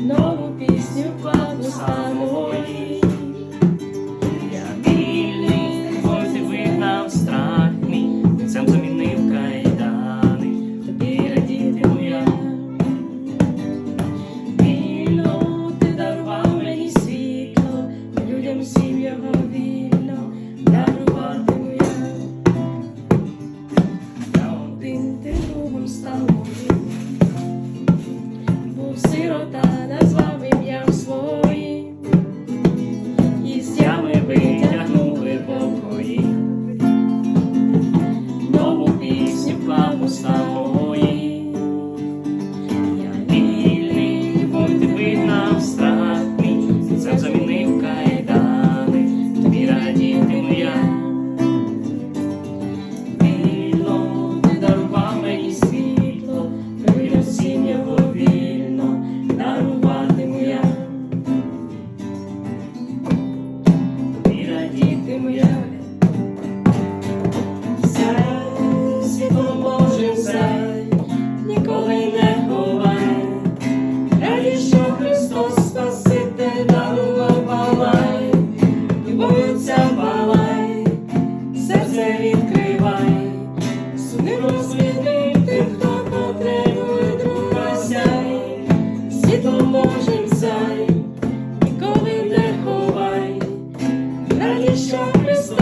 Нову пісню пану самої. Я вільний, позивив нам страх сам замінив кайдани, тобі. Вільно ти дарував мені світло, людям всім вільно дарувати моя. Та один ти другом став сирота назвав ім'ям своїм, і з ями витягнули покої, нову пісню, паму саму. Zai, Nico Vinder Hawaii, Nadisha Christmas.